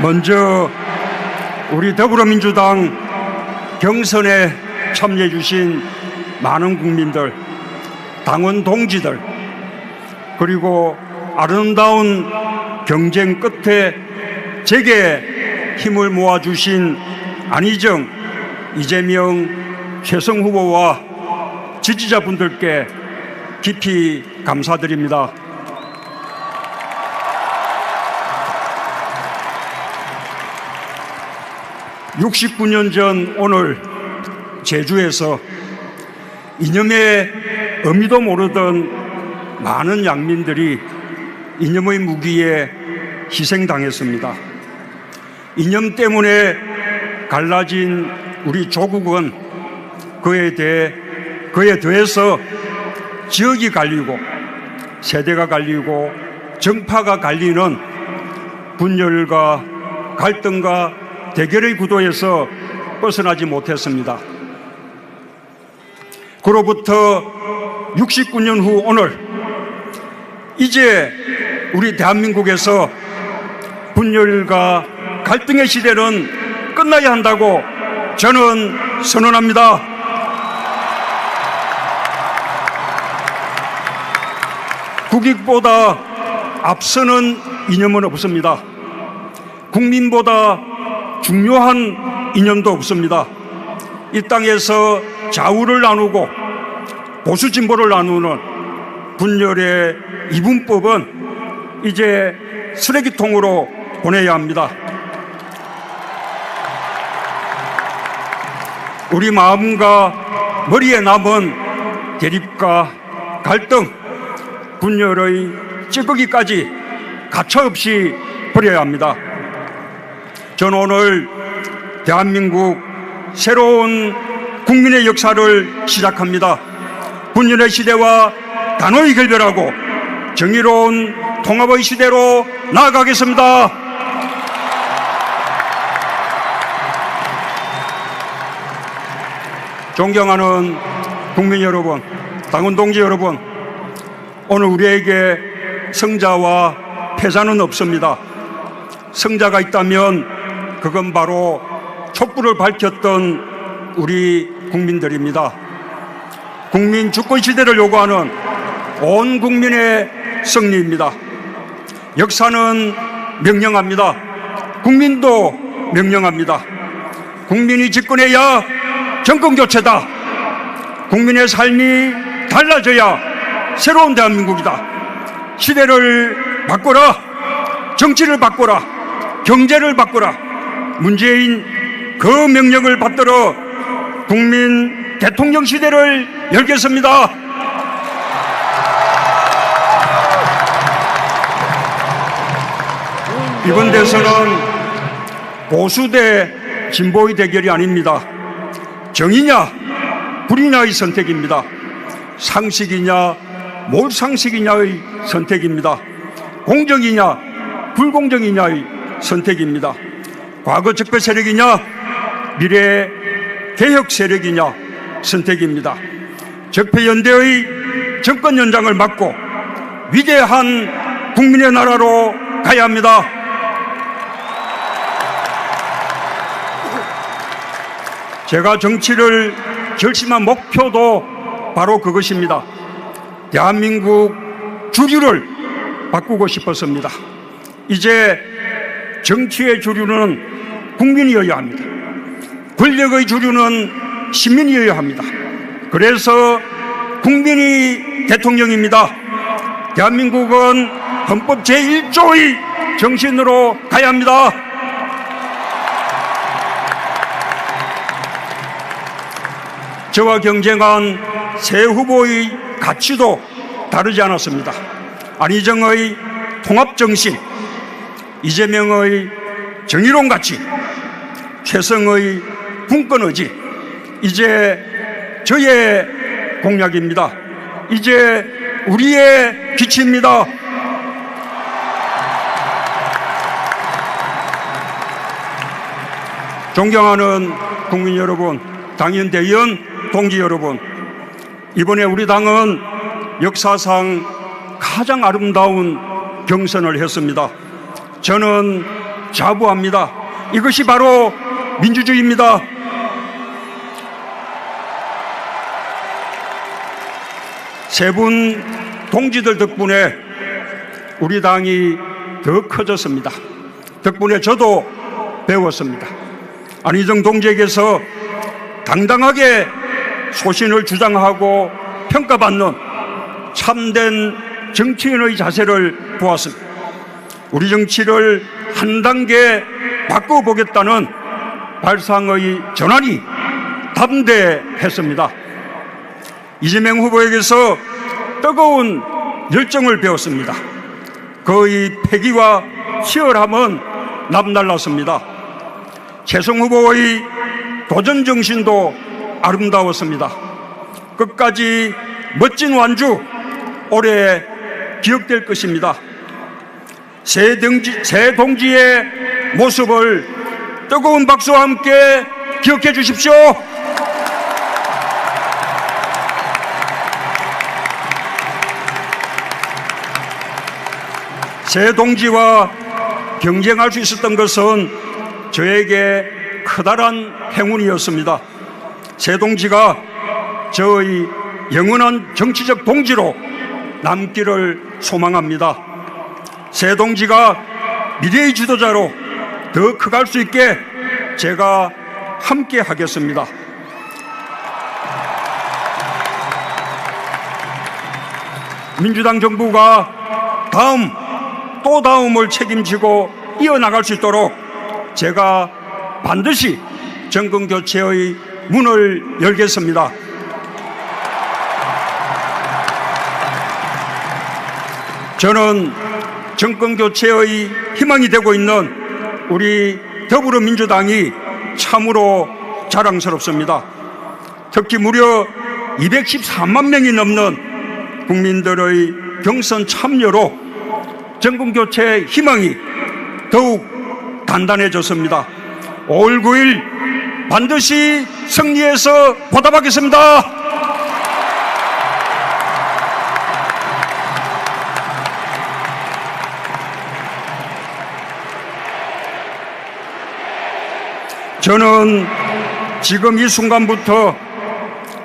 먼저 우리 더불어민주당 경선에 참여해 주신 많은 국민들, 당원 동지들, 그리고 아름다운 경쟁 끝에 제게 힘을 모아 주신 안희정, 이재명, 최성 후보와 지지자분들께 깊이 감사드립니다. 69년 전 오늘 제주에서 이념의 의미도 모르던 많은 양민들이 이념의 무기에 희생당했습니다. 이념 때문에 갈라진 우리 조국은 그에 대해 그에 더해서 지역이 갈리고 세대가 갈리고 정파가 갈리는 분열과 갈등과 대결의 구도에서 벗어나지 못했습니다. 그로부터 69년 후 오늘 이제 우리 대한민국에서 분열과 갈등의 시대는 끝나야 한다고 저는 선언합니다. 국익보다 앞서는 이념은 없습니다. 국민보다 중요한 이념도 없습니다. 이 땅에서 좌우를 나누고 보수 진보를 나누는 분열의 이분법은 이제 쓰레기통으로 보내야 합니다. 우리 마음과 머리에 남은 대립과 갈등, 분열의 찌꺼기까지 가차없이 버려야 합니다. 저는 오늘 대한민국 새로운 국민의 역사를 시작합니다. 분열의 시대와 단호히 결별하고 정의로운 통합의 시대로 나아가겠습니다. 존경하는 국민 여러분, 당원 동지 여러분, 오늘 우리에게 성자와 패자는 없습니다. 성자가 있다면 그건 바로 촛불을 밝혔던 우리 국민들입니다. 국민 주권 시대를 요구하는 온 국민의 승리입니다. 역사는 명령합니다. 국민도 명령합니다. 국민이 집권해야 정권 교체다. 국민의 삶이 달라져야 새로운 대한민국이다. 시대를 바꿔라. 정치를 바꿔라. 경제를 바꿔라. 문재인 그 명령을 받들어 국민 대통령 시대를 열겠습니다. 이번 대선은 보수 대 진보의 대결이 아닙니다. 정이냐, 불이냐의 선택입니다. 상식이냐, 몰상식이냐의 선택입니다. 공정이냐, 불공정이냐의 선택입니다. 과거 적폐 세력이냐, 미래 개혁 세력이냐 선택입니다. 적폐 연대의 정권 연장을 막고 위대한 국민의 나라로 가야 합니다. 제가 정치를 결심한 목표도 바로 그것입니다. 대한민국 주류를 바꾸고 싶었습니다. 이제 정치의 주류는 국민이어야 합니다. 권력의 주류는 시민이어야 합니다. 그래서 국민이 대통령입니다. 대한민국은 헌법 제1조의 정신으로 가야 합니다. 저와 경쟁한 새 후보의 가치도 다르지 않았습니다. 안희정의 통합정신, 이재명의 정의로운 가치, 최성의 군권 의지, 이제 저의 공약입니다. 이제 우리의 기치입니다. 존경하는 국민 여러분, 당연 대의원 동지 여러분, 이번에 우리 당은 역사상 가장 아름다운 경선을 했습니다. 저는 자부합니다. 이것이 바로 민주주의입니다. 세 분 동지들 덕분에 우리 당이 더 커졌습니다. 덕분에 저도 배웠습니다. 안희정 동지에게서 당당하게 소신을 주장하고 평가받는 참된 정치인의 자세를 보았습니다. 우리 정치를 한 단계 바꿔보겠다는 발상의 전환이 담대했습니다. 이재명 후보에게서 뜨거운 열정을 배웠습니다. 그의 패기와 치열함은 남달랐습니다. 최성 후보의 도전 정신도 아름다웠습니다. 끝까지 멋진 완주 오래 기억될 것입니다. 새, 동지, 새 동지의 모습을 뜨거운 박수와 함께 기억해 주십시오. 새 동지와 경쟁할 수 있었던 것은 저에게 커다란 행운이었습니다. 새 동지가 저의 영원한 정치적 동지로 남기를 소망합니다. 새 동지가 미래의 지도자로 더 커갈 수 있게 제가 함께 하겠습니다. 민주당 정부가 다음 또 다음을 책임지고 이어나갈 수 있도록 제가 반드시 정권 교체의 문을 열겠습니다. 저는 정권 교체의 희망이 되고 있는 우리 더불어민주당이 참으로 자랑스럽습니다. 특히 무려 214만 명이 넘는 국민들의 경선 참여로 정권 교체 희망이 더욱 단단해졌습니다. 5월 9일 반드시 승리해서 보답하겠습니다. 저는 지금 이 순간부터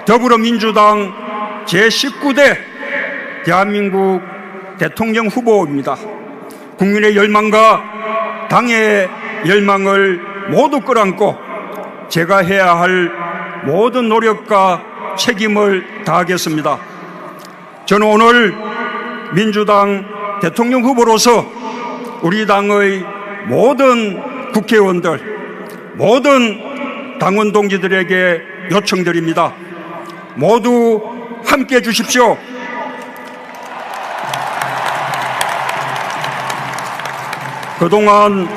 더불어민주당 제19대 대한민국 대통령 후보입니다. 국민의 열망과 당의 열망을 모두 끌어안고 제가 해야 할 모든 노력과 책임을 다하겠습니다. 저는 오늘 민주당 대통령 후보로서 우리 당의 모든 국회의원들, 모든 당원 동지들에게 요청드립니다. 모두 함께 해 주십시오. 그동안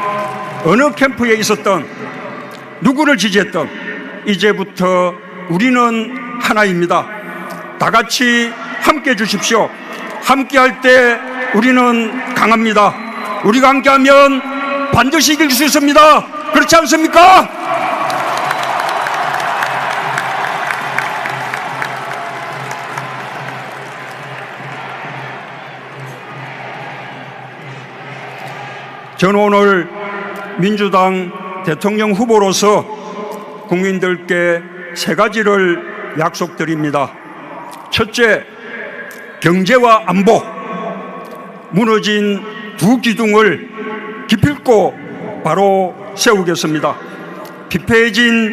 어느 캠프에 있었던 누구를 지지했던 이제부터 우리는 하나입니다. 다 같이 함께 해 주십시오. 함께 할 때 우리는 강합니다. 우리가 함께 하면 반드시 이길 수 있습니다. 그렇지 않습니까? 저는 오늘 민주당 대통령 후보로서 국민들께 세 가지를 약속드립니다. 첫째, 경제와 안보, 무너진 두 기둥을 기필코 바로 세우겠습니다. 피폐해진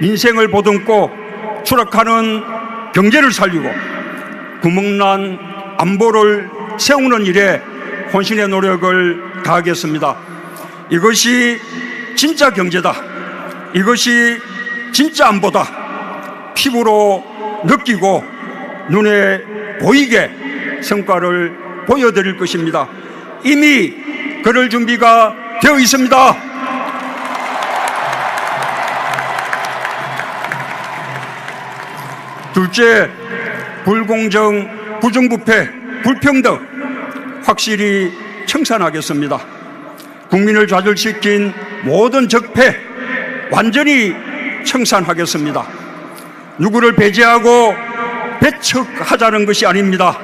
인생을 보듬고 추락하는 경제를 살리고 구멍난 안보를 세우는 일에 혼신의 노력을 다하겠습니다. 이것이 진짜 경제다. 이것이 진짜 안보다. 피부로 느끼고 눈에 보이게 성과를 보여드릴 것입니다. 이미 그럴 준비가 되어 있습니다. 둘째, 불공정, 부정부패, 불평등 확실히 청산하겠습니다. 국민을 좌절시킨 모든 적폐 완전히 청산하겠습니다. 누구를 배제하고 배척하자는 것이 아닙니다.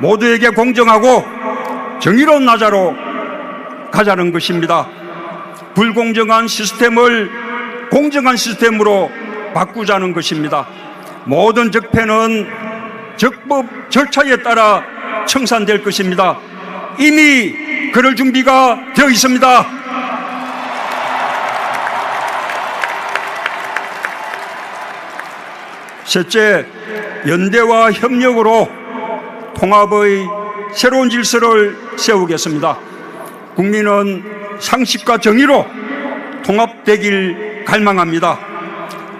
모두에게 공정하고 정의로운 나자로 가자는 것입니다. 불공정한 시스템을 공정한 시스템으로 바꾸자는 것입니다. 모든 적폐는 적법 절차에 따라 청산될 것입니다. 이미 그럴 준비가 되어 있습니다. 셋째, 연대와 협력으로 통합의 새로운 질서를 세우겠습니다. 국민은 상식과 정의로 통합되길 갈망합니다.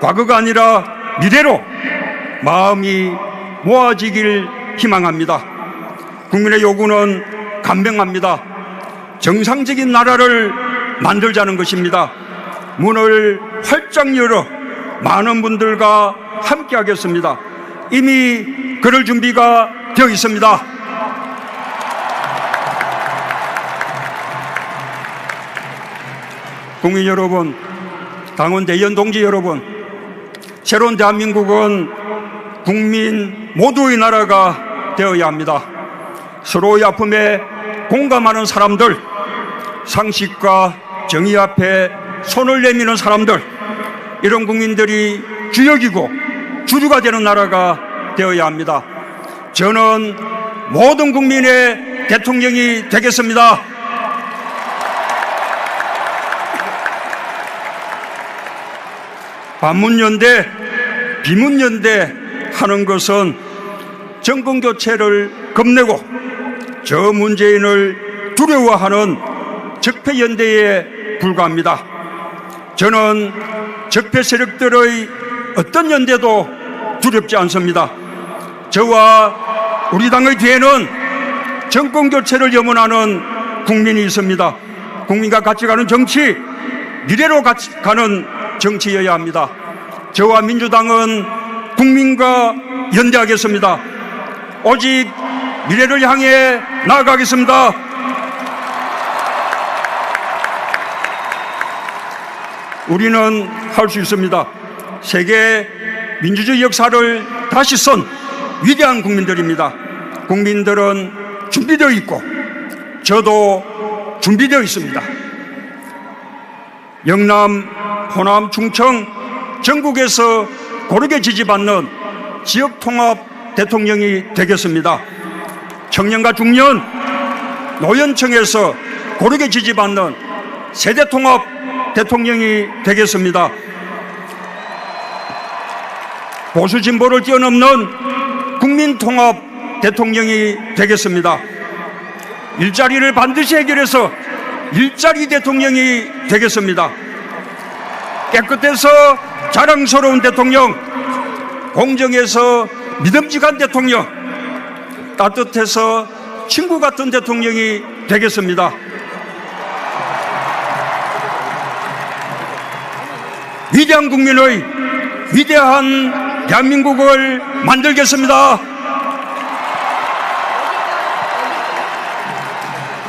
과거가 아니라 미래로 마음이 모아지길 희망합니다. 국민의 요구는 간명합니다. 정상적인 나라를 만들자는 것입니다. 문을 활짝 열어 많은 분들과 함께 하겠습니다. 이미 그럴 준비가 되어 있습니다. 국민 여러분, 당원 대의원 동지 여러분, 새로운 대한민국은 국민 모두의 나라가 되어야 합니다. 서로의 아픔에 공감하는 사람들, 상식과 정의 앞에 손을 내미는 사람들, 이런 국민들이 주역이고 주주가 되는 나라가 되어야 합니다. 저는 모든 국민의 대통령이 되겠습니다. 반문연대, 비문연대 하는 것은 정권 교체를 겁내고 저 문재인을 두려워하는 적폐연대에 불과합니다. 저는 적폐 세력들의 어떤 연대도 두렵지 않습니다. 저와 우리 당의 뒤에는 정권 교체를 염원하는 국민이 있습니다. 국민과 같이 가는 정치, 미래로 같이 가는 정치여야 합니다. 저와 민주당은 국민과 연대하겠습니다. 오직 미래를 향해 나아가겠습니다. 우리는 할 수 있습니다. 세계 민주주의 역사를 다시 쓴 위대한 국민들입니다. 국민들은 준비되어 있고 저도 준비되어 있습니다. 영남, 호남, 충청 전국에서 고르게 지지받는 지역 통합 대통령이 되겠습니다. 청년과 중년, 노년층에서 고르게 지지받는 세대 통합 대통령이 되겠습니다. 보수 진보를 뛰어넘는 국민 통합 대통령이 되겠습니다. 일자리를 반드시 해결해서 일자리 대통령이 되겠습니다. 깨끗해서 자랑스러운 대통령, 공정해서 믿음직한 대통령, 따뜻해서 친구 같은 대통령이 되겠습니다. 위대한 국민의 위대한 대한민국을 만들겠습니다.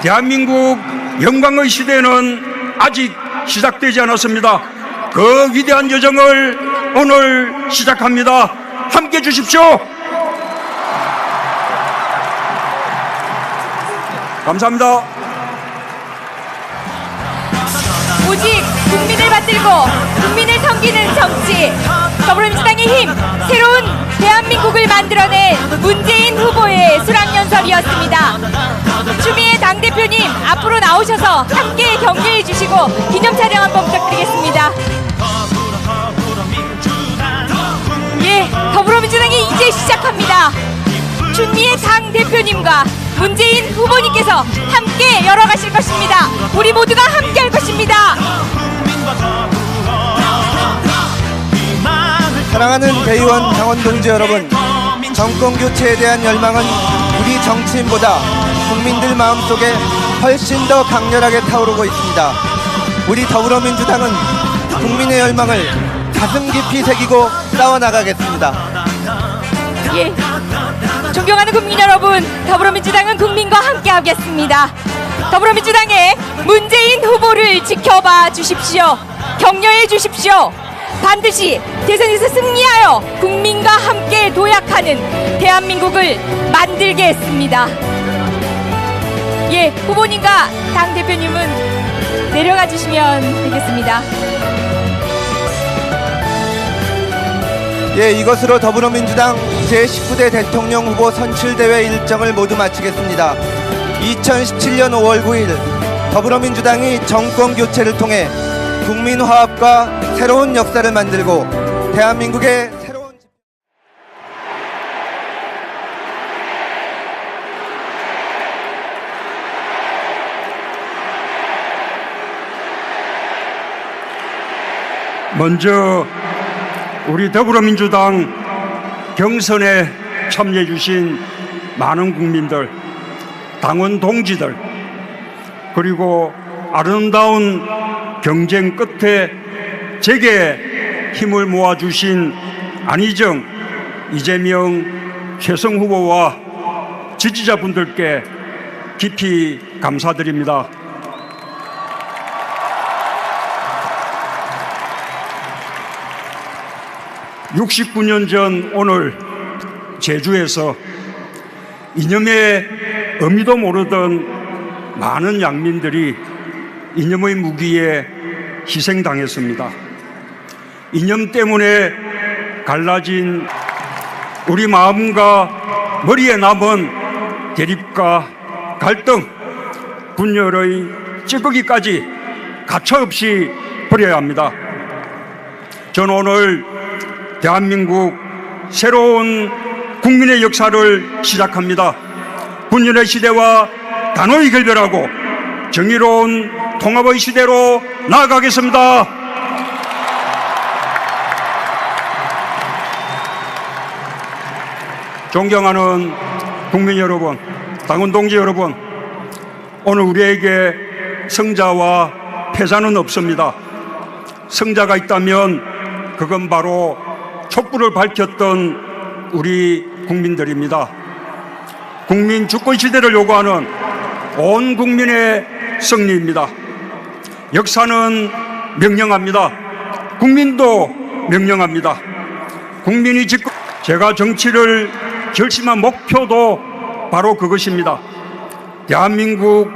대한민국 영광의 시대는 아직 시작되지 않았습니다. 그 위대한 여정을 오늘 시작합니다. 함께 해 주십시오. 감사합니다. 오직 국민을 받들고 국민을 섬기는 정치 더불어민주당의 힘 새로운 대한민국을 만들어낸 문재인 후보의 수락연설이었습니다 추미 애 당대표님 앞으로 나오셔서 함께 격려해 주시고 기념 촬영 한번 부탁드리겠습니다 예 더불어민주당이 이제 시작합니다 추미애 당 대표님과 문재인 후보님께서 함께 열어가실 것입니다. 우리 모두가 함께 할 것입니다. 사랑하는 대의원 당원 동지 여러분 정권 교체에 대한 열망은 우리 정치인보다 국민들 마음속에 훨씬 더 강렬하게 타오르고 있습니다 우리 더불어민주당은 국민의 열망을 가슴 깊이 새기고 싸워나가겠습니다 예. 존경하는 국민 여러분, 더불어민주당은 국민과 함께 하겠습니다. 더불어민주당의 문재인 후보를 지켜봐 주십시오. 격려해 주십시오. 반드시 대선에서 승리하여 국민과 함께 도약하는 대한민국을 만들겠습니다. 예, 후보님과 당 대표님은 내려가 주시면 되겠습니다. 예, 이것으로 더불어민주당 제19대 대통령 후보 선출대회 일정을 모두 마치겠습니다. 2017년 5월 9일 더불어민주당이 정권 교체를 통해 국민 화합과 새로운 역사를 만들고 대한민국의 새로운 먼저 우리 더불어민주당 경선에 참여해 주신 많은 국민들, 당원 동지들, 그리고 아름다운 경쟁 끝에 제게 힘을 모아 주신 안희정, 이재명, 최성 후보와 지지자분들께 깊이 감사드립니다. 69년 전 오늘 제주에서 이념의 의미도 모르던 많은 양민들이 이념의 무기에 희생당했습니다. 이념 때문에 갈라진 우리 마음과 머리에 남은 대립과 갈등, 분열의 찌꺼기까지 가차없이 버려야 합니다. 저는 오늘 대한민국 새로운 국민의 역사를 시작합니다. 분열의 시대와 단호히 결별하고 정의로운 통합의 시대로 나아가겠습니다. 존경하는 국민 여러분, 당원 동지 여러분, 오늘 우리에게 성자와 패자는 없습니다. 성자가 있다면 그건 바로 촛불을 밝혔던 우리 국민들입니다. 국민 주권 시대를 요구하는 온 국민의 승리입니다. 역사는 명령합니다. 국민도 명령합니다. 국민이 짓고 제가 정치를 결심한 목표도 바로 그것입니다. 대한민국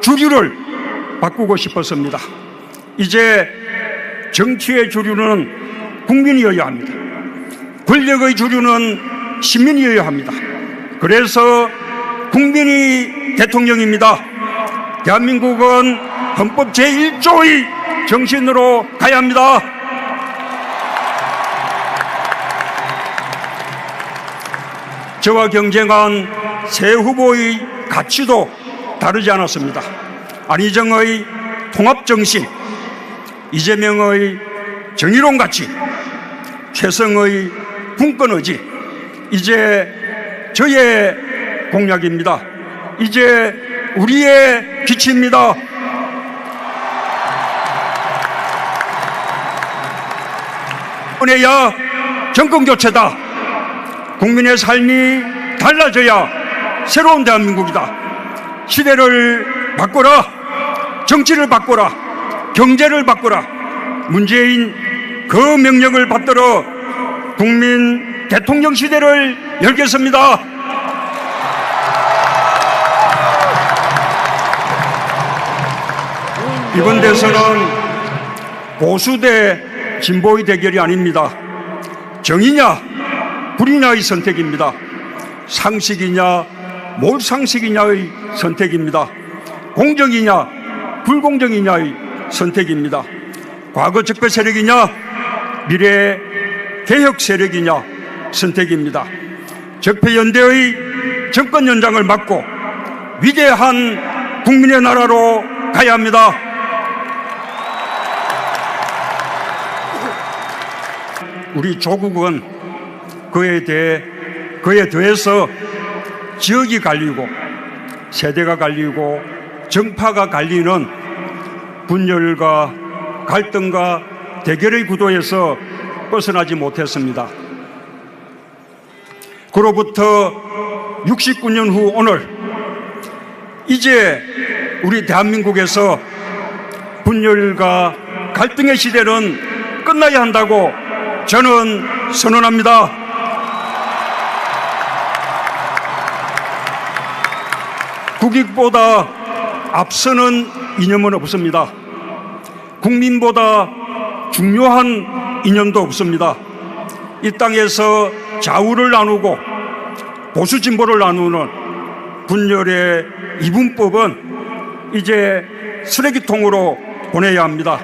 주류를 바꾸고 싶었습니다. 이제 정치의 주류는 국민이어야 합니다. 권력의 주류는 시민이어야 합니다. 그래서 국민이 대통령입니다. 대한민국은 헌법 제1조의 정신으로 가야 합니다. 저와 경쟁한 새 후보의 가치도 다르지 않았습니다. 안희정의 통합정신, 이재명의 정의로운 가치, 최성의 군권의지, 이제 저의 공약입니다. 이제 우리의 기치입니다. 은혜야 정권 교체다. 국민의 삶이 달라져야 새로운 대한민국이다. 시대를 바꿔라. 정치를 바꿔라. 경제를 바꿔라. 문재인 그 명령을 받들어 국민 대통령 시대를 열겠습니다. 이번 대선은 보수 대 진보의 대결이 아닙니다. 정이냐, 불이냐의 선택입니다. 상식이냐, 몰상식이냐의 선택입니다. 공정이냐, 불공정이냐의 선택입니다. 과거 적폐 세력이냐, 미래 개혁 세력이냐 선택입니다. 적폐 연대의 정권 연장을 막고 위대한 국민의 나라로 가야 합니다. 우리 조국은 그에 대해 그에 더해서 지역이 갈리고 세대가 갈리고 정파가 갈리는 분열과 갈등과 대결의 구도에서 벗어나지 못했습니다. 그로부터 69년 후 오늘 이제 우리 대한민국에서 분열과 갈등의 시대는 끝나야 한다고 저는 선언합니다. 국익보다 앞서는 이념은 없습니다. 국민보다 중요한 이념도 없습니다. 이 땅에서 좌우를 나누고 보수 진보를 나누는 분열의 이분법은 이제 쓰레기통으로 보내야 합니다.